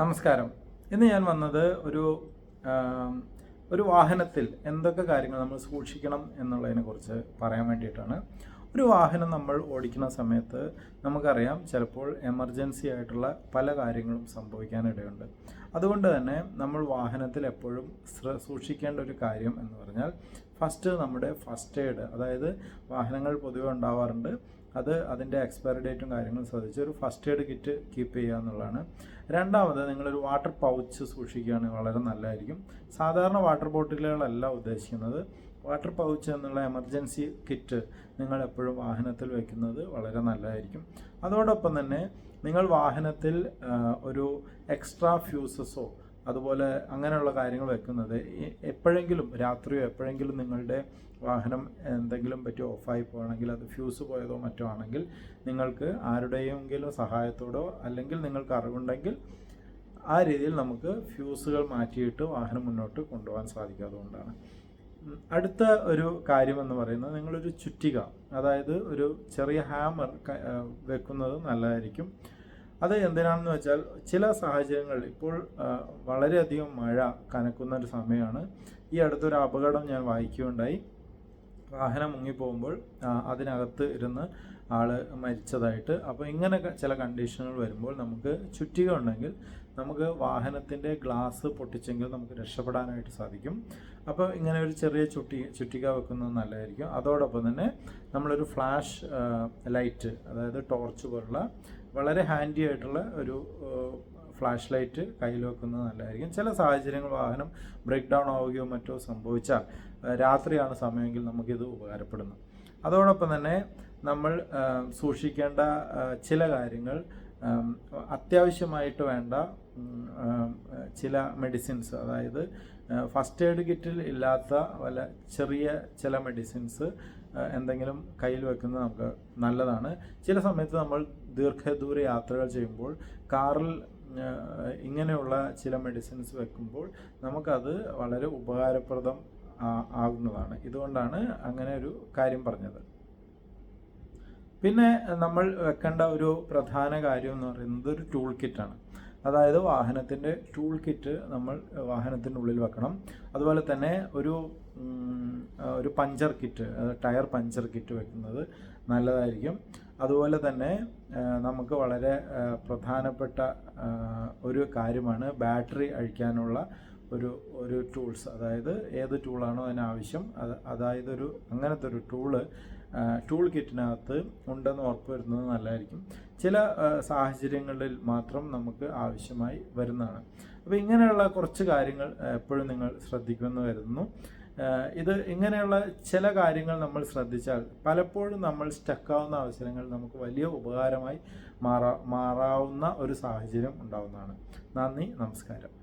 നമസ്കാരം. ഇന്ന് ഞാൻ വന്നത് ഒരു ഒരു വാഹനത്തിൽ എന്തൊക്കെ കാര്യങ്ങൾ നമ്മൾ സൂക്ഷിക്കണം എന്നുള്ളതിനെ കുറിച്ച് പറയാൻ വേണ്ടിയിട്ടാണ്. ഒരു വാഹനം നമ്മൾ ഓടിക്കുന്ന സമയത്ത് നമുക്കറിയാം ചിലപ്പോൾ എമർജൻസി ആയിട്ടുള്ള പല കാര്യങ്ങളും സംഭവിക്കാനിടയുണ്ട്. അതുകൊണ്ട് തന്നെ നമ്മൾ വാഹനത്തിൽ എപ്പോഴും സൂക്ഷിക്കേണ്ട ഒരു കാര്യം എന്ന് പറഞ്ഞാൽ ഫസ്റ്റ് നമ്മുടെ ഫസ്റ്റ് എയ്ഡ് അതായത് വാഹനങ്ങൾ പൊതുവെ ഉണ്ടാവാറുണ്ട്. അത് അതിന്റെ എക്സ്പയറി ഡേറ്റും കാര്യങ്ങളും ശ്രദ്ധിച്ച് ഒരു ഫസ്റ്റ് എയ്ഡ് കിറ്റ് കീപ്പ് ചെയ്യുക എന്നുള്ളതാണ്. രണ്ടാമത് നിങ്ങളൊരു വാട്ടർ പൗച്ച് സൂക്ഷിക്കുകയാണെങ്കിൽ വളരെ നല്ലതായിരിക്കും. സാധാരണ വാട്ടർ ബോട്ടിലുകളല്ല ഉദ്ദേശിക്കുന്നത്. വാട്ടർ പൗച്ച് എന്നുള്ള എമർജൻസി കിറ്റ് നിങ്ങൾ എപ്പോഴും വാഹനത്തിൽ വെക്കുന്നത് വളരെ നല്ലതായിരിക്കും. അതോടൊപ്പം തന്നെ നിങ്ങൾ വാഹനത്തിൽ ഒരു എക്സ്ട്രാ ഫ്യൂസസോ അതുപോലെ അങ്ങനെയുള്ള കാര്യങ്ങൾ വെക്കുന്നത് എപ്പോഴെങ്കിലും രാത്രിയോ എപ്പോഴെങ്കിലും നിങ്ങളുടെ വാഹനം എന്തെങ്കിലും പറ്റി ഓഫായി പോകണമെങ്കിൽ അത് ഫ്യൂസ് പോയതോ മറ്റോ ആണെങ്കിൽ നിങ്ങൾക്ക് ആരുടെയെങ്കിലും സഹായത്തോടോ അല്ലെങ്കിൽ നിങ്ങൾക്ക് അറിവുണ്ടെങ്കിൽ ആ രീതിയിൽ നമുക്ക് ഫ്യൂസുകൾ മാറ്റിയിട്ട് വാഹനം മുന്നോട്ട് കൊണ്ടുപോകാൻ സാധിക്കാത്തതുകൊണ്ടാണ്. അടുത്ത ഒരു കാര്യം എന്ന് പറയുന്നത് നിങ്ങളൊരു ചുറ്റിക അതായത് ഒരു ചെറിയ ഹാമർ വെക്കുന്നത് നല്ലതായിരിക്കും. അത് എന്തിനാണെന്ന് വെച്ചാൽ ചില സാഹചര്യങ്ങളിൽ ഇപ്പോൾ വളരെയധികം മഴ കനക്കുന്ന ഒരു സമയമാണ്. ഈ അടുത്തൊരു അപകടം ഞാൻ വായിക്കുകയുണ്ടായി. വാഹനം മുങ്ങിപ്പോകുമ്പോൾ അതിനകത്ത് ഇരുന്ന് ആൾ മരിച്ചതായിട്ട്. അപ്പോൾ ഇങ്ങനെ ചില കണ്ടീഷനുകൾ വരുമ്പോൾ നമുക്ക് ചുറ്റിക ഉണ്ടെങ്കിൽ നമുക്ക് വാഹനത്തിന്റെ ഗ്ലാസ് പൊട്ടിച്ചെങ്കിൽ നമുക്ക് രക്ഷപ്പെടാനായിട്ട് സാധിക്കും. അപ്പോൾ ഇങ്ങനെ ഒരു ചെറിയ ചുട്ടി ചുറ്റിക വെക്കുന്നത് നല്ലതായിരിക്കും. അതോടൊപ്പം തന്നെ നമ്മളൊരു ഫ്ലാഷ് ലൈറ്റ് അതായത് ടോർച്ച് പോലുള്ള വളരെ ഹാൻഡി ആയിട്ടുള്ള ഒരു ഫ്ലാഷ് ലൈറ്റ് കയ്യിൽ വെക്കുന്നത് നല്ലതായിരിക്കും. ചില സാഹചര്യങ്ങൾ വാഹനം ബ്രേക്ക് ഡൗൺ ആവുകയോ മറ്റോ സംഭവിച്ചാൽ രാത്രിയാണ് സമയമെങ്കിൽ നമുക്കിത് ഉപകാരപ്പെടുന്നു അതോടൊപ്പം തന്നെ നമ്മൾ സൂക്ഷിക്കേണ്ട ചില കാര്യങ്ങൾ അത്യാവശ്യമായിട്ട് വേണ്ട ചില മെഡിസിൻസ് അതായത് ഫസ്റ്റ് എയ്ഡ് കിറ്റിൽ ഇല്ലാത്ത വല്ല ചെറിയ ചില മെഡിസിൻസ് എന്തെങ്കിലും കയ്യിൽ വെക്കുന്നത് നമുക്ക് നല്ലതാണ്. ചില സമയത്ത് നമ്മൾ ദീർഘദൂര യാത്രകൾ ചെയ്യുമ്പോൾ കാറിൽ ഇങ്ങനെയുള്ള ചില മെഡിസിൻസ് വെക്കുമ്പോൾ നമുക്കത് വളരെ ഉപകാരപ്രദം ആകുന്നതാണ്. ഇതുകൊണ്ടാണ് അങ്ങനെ ഒരു കാര്യം പറഞ്ഞത്. പിന്നെ നമ്മൾ വെക്കേണ്ട ഒരു പ്രധാന കാര്യം എന്ന് പറയുന്നത് ഒരു ടൂൾ കിറ്റാണ് അതായത് വാഹനത്തിന്റെ ടൂൾ കിറ്റ് നമ്മൾ വാഹനത്തിന്റെ ഉള്ളിൽ വെക്കണം. അതുപോലെ തന്നെ ഒരു ഒരു puncture kit tyre puncture kit വെക്കുന്നത് നല്ലതായിരിക്കും. അതുപോലെ തന്നെ നമുക്ക് വളരെ പ്രധാനപ്പെട്ട ഒരു കാര്യമാണ് ബാറ്ററി അഴിക്കാനുള്ള ഒരു ഒരു ടൂൾസ്. അതായത് ഏത് ടൂളാണോ അതിനാവശ്യം അത് അതായത് ഒരു അങ്ങനത്തെ ഒരു ടൂൾ ടൂൾ കിറ്റിനകത്ത് ഉണ്ടെന്ന് ഉറപ്പ് വരുന്നത് നല്ലതായിരിക്കും. ചില സാഹചര്യങ്ങളിൽ മാത്രം നമുക്ക് ആവശ്യമായി വരുന്നതാണ്. അപ്പോൾ ഇങ്ങനെയുള്ള കുറച്ച് കാര്യങ്ങൾ എപ്പോഴും നിങ്ങൾ ശ്രദ്ധിക്കുമെന്ന് കരുതുന്നു. ആ, ഇത് ഇങ്ങനെയുള്ള ചില കാര്യങ്ങൾ നമ്മൾ ശ്രദ്ധിച്ചാൽ പലപ്പോഴും നമ്മൾ സ്റ്റക്കാവുന്ന അവസരങ്ങൾ നമുക്ക് വലിയ ഉപകാരമായി മാറാ മാറാവുന്ന ഒരു സാഹചര്യം ഉണ്ടാവുന്നതാണ്. നന്ദി നമസ്കാരം.